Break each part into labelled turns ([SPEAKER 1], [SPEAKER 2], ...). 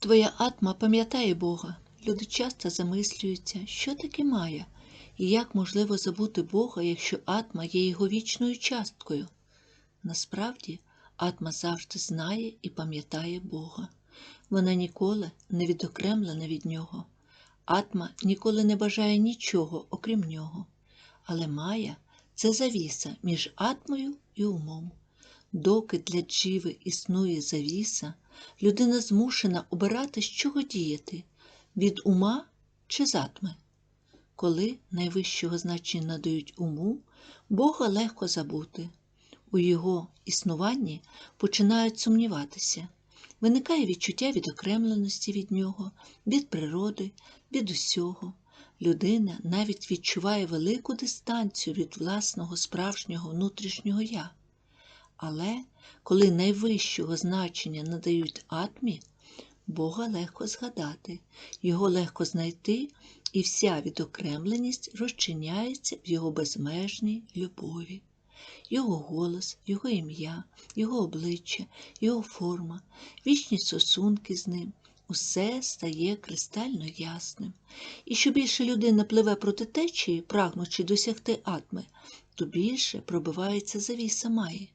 [SPEAKER 1] Твоя атма пам'ятає Бога. Люди часто замислюються, що таке має, і як можливо забути Бога, якщо атма є його вічною часткою. Насправді, атма завжди знає і пам'ятає Бога. Вона ніколи не відокремлена від нього. Атма ніколи не бажає нічого, окрім нього. Але Майя – це завіса між атмою і умом. Доки для джіви існує завіса, людина змушена обирати, з чого діяти від ума чи з атми. Коли найвищого значення надають уму, Бога легко забути. У його існуванні починають сумніватися. Виникає відчуття відокремленості від нього, від природи, від усього. Людина навіть відчуває велику дистанцію від власного справжнього внутрішнього я. Але коли найвищого значення надають атмі, Бога легко згадати, його легко знайти, і вся відокремленість розчиняється в його безмежній любові. Його голос, його ім'я, його обличчя, його форма, вічні стосунки з ним усе стає кристально ясним. І що більше людина пливе проти течії, прагнучи досягти атми, то більше пробивається завіса Маї.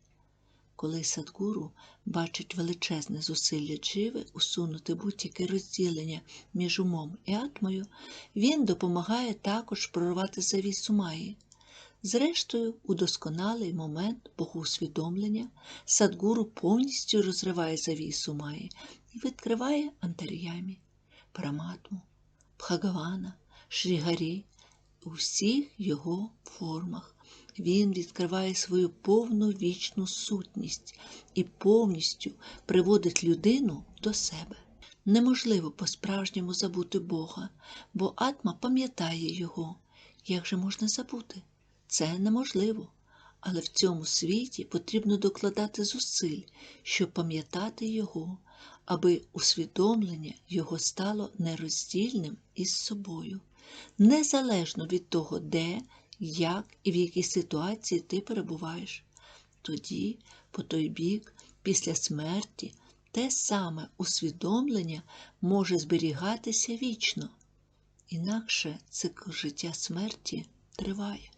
[SPEAKER 1] Коли Садгуру бачить величезне зусилля дживи усунути будь-яке розділення між умом і атмою, він допомагає також прорвати завісу Маї. Зрештою, у досконалий момент богоусвідомлення Садгуру повністю розриває завісу Маї і відкриває антар'ямі, Параматму, Бхагавана, Шрігарі у всіх його формах. Він відкриває свою повну вічну сутність і повністю приводить людину до себе. Неможливо по-справжньому забути Бога, бо атма пам'ятає його. Як же можна забути? Це неможливо. Але в цьому світі потрібно докладати зусиль, щоб пам'ятати його, аби усвідомлення його стало нероздільним із собою, незалежно від того, де, як і в якій ситуації ти перебуваєш. Тоді, по той бік, після смерті, те саме усвідомлення може зберігатися вічно. Інакше цикл життя смерті триває.